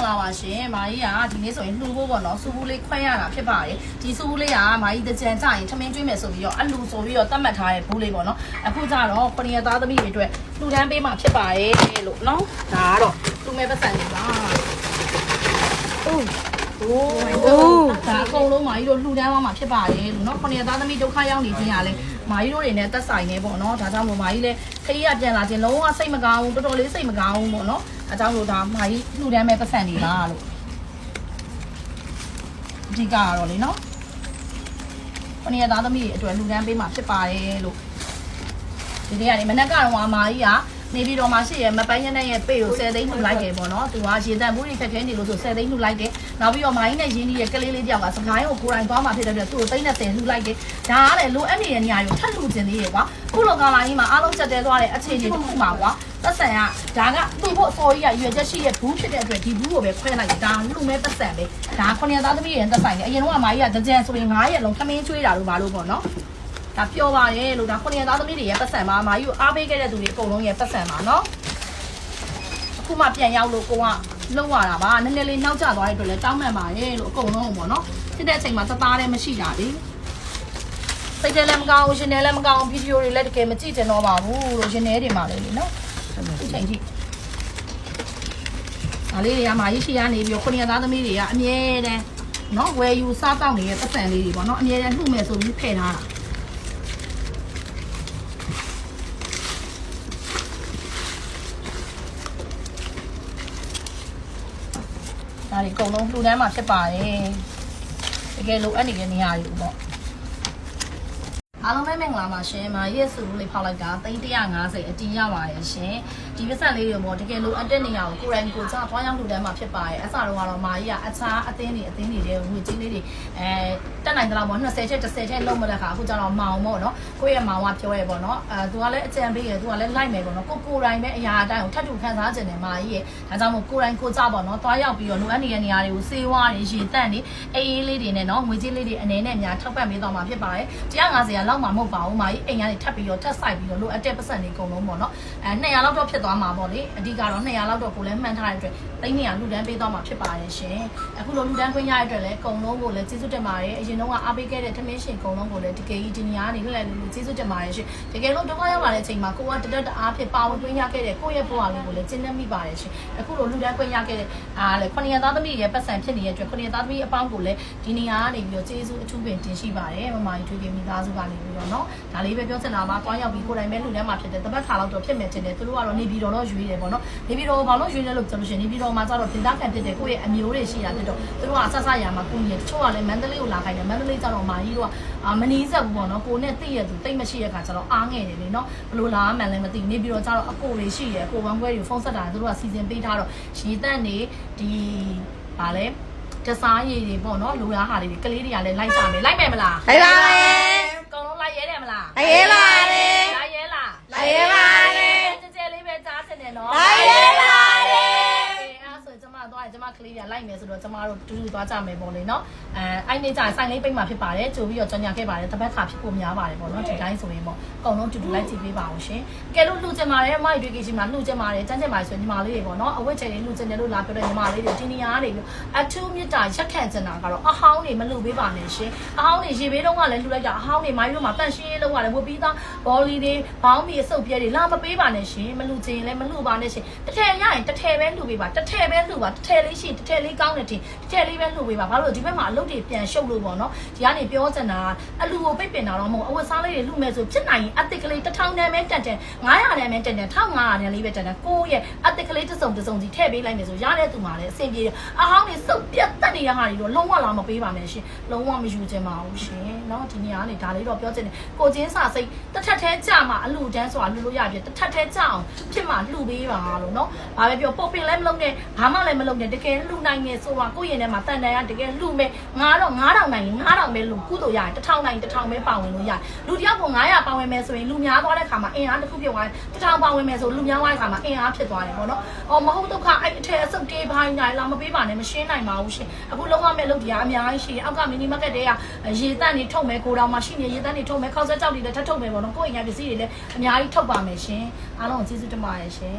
္ဂလာပါရှင်မာကြီးကဒီနေ့ဆိုရင်လှူဖို့ပေါ့နော်စူဘူးလေးခွဲရတာဖြစ်ပါတယ်ဒီစူဘူးလေးကမာကြီးတကြံကြရင်ထမင်းကျွေးမယ်ဆိုပြီးတော့အလူဆိုပြီးတော့တတ်မှတ်ထားတဲ့ဘူးလေးပေါ့နော်အခုကျတော့ခொရီးယားသားသမီးတွေအတွက်လှူဒန်းပေးမှဖြစ်ပါတယ်လို့နော်ဒါကတော့လှူမဲ့ပတ်စံတွေပါအိုးโอ้ဒါအကုန်လုံးမာကြီးတို့လှူဒန်းသွားမှာဖြစ်ပါတယ်လို့နော်ခொရီးယားသားသမီးဒုက္ခရောက်နေခြင်းရလဲမာကြီးတို့တွေနဲ့သက်ဆိုင်နေပေါ့နော်ဒါကြောင့်မို့မာကြီးလဲခရီးကပြန်လာခြင်းလုံးဝစိတ်မကောင်းဘူးတော်တော်လေးစိတ်မကောင်းဘူးပေါ့နော် အဲကြောင့်လို့ဒါမာကြီးလှူဒန်းမဲ့ပတ်စံတွေပါလို့အဓိကကတော့လေနော်ခொနည်းသားသမီးတွေအတွက်လူတန်းပေးမှာဖြစ်ပါတယ်လို့ဒီနေ့ကနေမနက်ကတော့အမာကြီးက နေပြီးတော့မှရှိရမပိုင်းရတဲ့ရဲ့ပေကို10သိန်းလှူလိုက်တယ်ပေါ့နော်သူကရေတန့်မှုတွေခက်ခဲနေလို့ဆို10သိန်းလှူလိုက်တယ်နောက်ပြီးတော့မိုင်းနဲ့ရင်းနှီးရဲ့ကလေးလေးတယောက်ကစကိုင်းကိုကိုယ်တိုင်သွားမှဖြစ်တဲ့အတွက်သူ့ကိုသိန်း30လှူလိုက်တယ်ဒါကလည်းလိုအပ်နေတဲ့နေရာတွေကိုထပ်လှူခြင်းသေးတယ်ကွာခုလောကလာကြီးမှာအားလုံးချက်တဲသွားတဲ့အခြေအနေတစ်ခုမှာကွာသက်ဆန်ကဒါကသူ့ဖို့အစော်ကြီးကရွယ်ချက်ရှိရဲ့ဘူးဖြစ်တဲ့အတွက်ဒီဘူးကိုပဲခွဲလိုက်တယ်ဒါလူမဲသက်ဆန်ပဲဒါခုနှစ်သားသမီးတွေသက်ဆိုင်တယ်အရင်တော့အမကြီးကကြံဆိုရင်9ရက်လုံးခမင်းကျွေးတာလို့ပါလို့ပေါ့နော် ဒါပြောပါရဲ့လို့ဒါခုနှစ်သားသမီးတွေရဲ့ပတ်စံပါအမကြီးကိုအားပေးခဲ့တဲ့သူတွေအကုန်လုံးရဲ့ပတ်စံပါနော်အခုမှပြန်ရောက်လို့ကိုကလုံးရတာပါနည်းနည်းလေးနောက်ကျသွားတဲ့အတွက်လည်းတောင်းမှန်ပါရဲ့လို့အကုန်လုံးပေါ့နော်ဖြစ်တဲ့အချိန်မှာတသားလည်းမရှိတာလေစိတ်ထဲလည်းမကောင်းဘူးရှင်ထဲလည်းမကောင်းဘူးဗီဒီယိုတွေလည်းတကယ်မကြည့်ကြတော့ပါဘူးလို့ရှင်ထဲတွေမှာလည်းလေနော်ဒီချိန်ထိဒါလေးတွေကမာကြီးရှိရနေပြီးတော့ခုနှစ်သားသမီးတွေကအမြဲတမ်းနော်ဝယ်ယူစားတောက်နေတဲ့ပတ်စံလေးတွေပေါ့နော်အမြဲတမ်းနှုတ်မယ်ဆိုပြီးဖဲ့ထားတာ ဒါတွေအကုန်လုံးလှူဒန်းမှာဖြစ်ပါတယ်တကယ်လိုအပ်နေတဲ့နေရာတွေပေါ့ အားလုံးပဲမင်္ဂလာပါရှင်။မာရဲ့စုလေးဖောက်လိုက်တာ350အတီးရပါရဲ့ရှင်။ဒီပစက်လေးတွေပေါ့တကယ်လို့အတက်နေရကိုကိုရိုင်းကိုစားသွားရောက်လူတန်းမှာဖြစ်ပါရဲ့။အစားတော့ကတော့မာကြီးကအခြားအသင်းတွေအသင်းတွေတဲ့ငွေကြီးလေးတွေအဲတက်နိုင်သလောက်ပေါ့20ချက်30ချက်လုံးမတဲ့ခါအခုကျတော့မောင်ပေါ့နော်။ကိုယ့်ရဲ့မောင်ကပြောရဲပေါ့နော်။အဲသူကလည်းအကြံပေးရသူကလည်းလိုက်မယ်ပေါ့နော်။ကိုကိုရိုင်းပဲအရာအတိုင်းကိုထပ်တူခန်းစားခြင်းနဲ့မာကြီးရဲ့။ဒါကြောင့်မို့ကိုရိုင်းကိုစားပေါ့နော်။သွားရောက်ပြီးတော့လိုအပ်နေတဲ့နေရာတွေကိုစေးဝါးတွေရေတန့်တွေအေးအေးလေးတွေနဲ့နော်ငွေကြီးလေးတွေအနေနဲ့များထောက်ပံ့ပေးတော့မှာဖြစ်ပါတယ်။150ရာလောက်မှမဟုတ်ပါဘူး။မာကြီးအိမ်ကနေထပ်ပြီးတော့ထပ်ဆိုင်ပြီးတော့လိုအပ်တဲ့ပတ်စံတွေအကုန်လုံးပေါ့နော်။အဲ200လောက်တော့ဖြစ်သွားမှာပေါ့လေ။အဓိကတော့200လောက်တော့ကိုလည်းမှန်ထားတဲ့အတွက်300လူတန်းပေးသွားမှာဖြစ်ပါတယ်ရှင်။အခုလိုလူတန်းခွင့်ရတဲ့အတွက်လည်းအကုန်လုံးကိုလည်းကျေးဇူးတင်ပါတယ်။အရင်တော့အားပေးခဲ့တဲ့ထမင်းရှင်အကုန်လုံးကိုလည်းဒီကေကြီးဒီနေရာကနေလှည့်လှည့်လူကျေးဇူးတင်ပါတယ်ရှင်။တကယ်လို့ဒုက္ခရောက်လာတဲ့အချိန်မှာကိုကတတက်တအားဖြစ်ပါဝင်ခွင့်ရခဲ့တဲ့ကိုယ့်ရဲ့ဘဝလေးကိုလည်းကျင့်တတ်မိပါတယ်ရှင်။အခုလိုလူတန်းခွင့်ရခဲ့တဲ့အားလေခုနှစ်သားသမီးရဲ့ပတ်စံဖြစ်နေတဲ့အတွက်ခုနှစ်သားသမီးအပေါင်းကိုလည်းဒီနေရာကနေပြီးတော့ကျေးဇူးအထူးပင်တင်ရှိပါတယ်။မမကြီးထွေးပြမိသားစုကနေပြီးတော့เนาะဒါလေးပဲပြောချင်တာပါ။တွားရောက်ပြီးကိုယ်တိုင်ပဲလူတန်းမှာဖြစ်တဲ့တပတ်ခါလောက်တော့ဖြစ်မယ်တင်တယ်သူတို့ကတော့နေပြီးတော့တော့ရွေးတယ်ပေါ့နော်။နေပြီးတော့ဘာလို့ရွေးလဲလို့ဆိုလို့ရှိရင်နေပြီးတော့မှကျတော့ဒေသခံဖြစ်တဲ့ကိုယ့်ရဲ့အမျိုးတွေရှိတာဖြစ်တော့သူတို့ကဆဆရမှာကုညီတချို့ကလည်းမန္တလေးကိုလာခိုင်းတယ်မန္တလေးကျတော့မာကြီးတို့ကမနီးစက်ဘူးပေါ့နော်ကိုနဲ့သိရသူတိတ်မရှိတဲ့ခါကျတော့အားငယ်တယ်လေနော်ဘလို့လာမှန်းလည်းမသိနေပြီးတော့ကျတော့အကိုတွေရှိတယ်ကိုဝမ်းခွဲတွေဖုန်းဆက်တာသူတို့ကစီစဉ်ပေးထားတော့ရေတန့်နေဒီဗာလဲတစားရည်တွေပေါ့နော်လိုလားဟာတွေကလေးတွေကလည်းလိုက်ကြမယ်လိုက်မယ်မလား လိုက်ပါမယ် အကုန်လုံး လိုက်ရဲတယ်မလားလိုက်ရဲပါတယ်လိုက်ရဲလားလိုက်ရဲပါတယ်ကြဲကြဲလေးပဲကြားစင်တယ်နော်လိုက်ရဲ ကျမကလေးတွေကလိုက်မယ်ဆိုတော့ကျမတို့တူတူသွားကြမယ်ပေါ့လေနော်အဲအဲ့နေ့ကျရင်ဆိုင်လေးပိတ်မှဖြစ်ပါတယ်ကြိုပြီးတော့ကြော်ညာခဲ့ပါတယ်တပတ်ခါဖြစ်ဖို့များပါတယ်ပေါ့နော်ဒီတိုင်းဆိုရင်ပေါ့အကုန်လုံးတူတူလိုက်ကြည့်ပေးပါအောင်ရှင်ကဲလို့လှူချင်ပါတယ်အမတွေတွေ့ကြည့်မှာလှူချင်ပါတယ်တန်းချင်ပါတယ်ဆိုညီမလေးတွေပေါ့နော်အဝတ်ချယ်လေးလှူချင်တယ်လို့လာပြောတဲ့ညီမလေးတွေဒီနေရာကနေပြီးအထူးမြတ်တာရက်ခံချင်တာကတော့အဟောင်းတွေမလှူပေးပါနဲ့ရှင်အဟောင်းတွေရေဘေးတုံးကလည်းလှူလိုက်တာအဟောင်းတွေမိုင်းတို့မှာတန့်ရှင်းရေးလုပ်ရတယ်ဝတ်ပြီးသားဘောလီတွေဘောင်းမီအစုပ်ပြဲတွေလာမပေးပါနဲ့ရှင်မလှူချင်ရင်လည်းမလှူပါနဲ့ရှင်တစ်ထည်ရရင်တစ်ထည်ပဲလှူပေးပါတစ်ထည်ပဲလှူပါတစ်ထည်လေးရှိတစ်ထည်လေးကောင်းတယ်တင်တစ်ထည်လေးပဲလှူပေးပါဘာလို့ဒီဘက်မှာအလုပ်တွေပြန်ရှုပ်လို့ပေါ့နော်ဒီကနေပြောချင်တာအလူကိုပိတ်ပင်တာတော့မဟုတ်အဝတ်စားလေးတွေလှူမယ်ဆိုဖြစ်နိုင်ရင်အသစ်ကလေးတစ်ထောင်တန်းပဲတက်တယ်900တန်းပဲတက်တယ်1500တန်းလေးပဲတက်တယ်ကိုယ့်ရဲ့အသစ်ကလေးတစ်စုံတစ်စုံစီထည့်ပေးလိုက်မယ်ဆိုရတဲ့သူမှလည်းအဆင်ပြေတယ်အဟောင်းတွေစုပ်ပြတ်တက်နေတဲ့ဟာတွေတော့လုံးဝလာမပေးပါနဲ့ရှင်လုံးဝမယူချင်ပါဘူးရှင်เนาะဒီနေရာကနေဒါလေးတော့ပြောချင်တယ်ကိုချင်းစာစိတ်တစ်ထက်သေးကြမှာအလူတန်းဆိုတာလှူလို့ရပြီတစ်ထက်သေးကြအောင်ဖြစ်မှာလှူပေးပါလို့เนาะဘာပဲပြောပုတ်ပင်လည်းမလုပ်နဲ့ဘာမှလည်းမလုပ်နဲ့တကယ် ယ်လှူနိုင်နေဆိုတာကိုယ့်ရင်ထဲမှာတန်တန်ရတကယ်လှူမယ်ငါတော့9000နိုင်ရင်9000ပဲလှူကုသိုလ်ရတယ်1000နိုင်1000ပဲပါဝင်လို့ရတယ်လူတယောက်ကို900ပါဝင်မယ်ဆိုရင်လူများသွားတဲ့ခါမှာအင်အားတစ်ခုပြုတ်သွားတယ်1000ပါဝင်မယ်ဆိုလူများသွားတဲ့ခါမှာအင်အားဖြစ်သွားတယ်ပေါ့နော်အော်မဟုတ်ဒုက္ခအဲ့အထက်အစုပ်တေးပိုင်းနိုင်လာမပေးပါနဲ့မရှင်းနိုင်ပါဘူးရှင်အခုလုံးဝမဲ့လုပ်တရားအများကြီးရှိတယ်အောက်ကမီနီမားကတ်တွေကရေတန့်တွေထုတ်မယ်ကိုတော်မှရှိနေရေတန့်တွေထုတ်မယ်ခောက်ဆက်ကြောက်တွေလည်းထပ်ထုတ်မယ်ပေါ့နော်ကိုယ့်အိမ်ကပစ္စည်းတွေလည်းအများကြီးထုတ်ပါမယ်ရှင်အားလုံးကိုကျေးဇူးတင်ပါတယ်ရှင်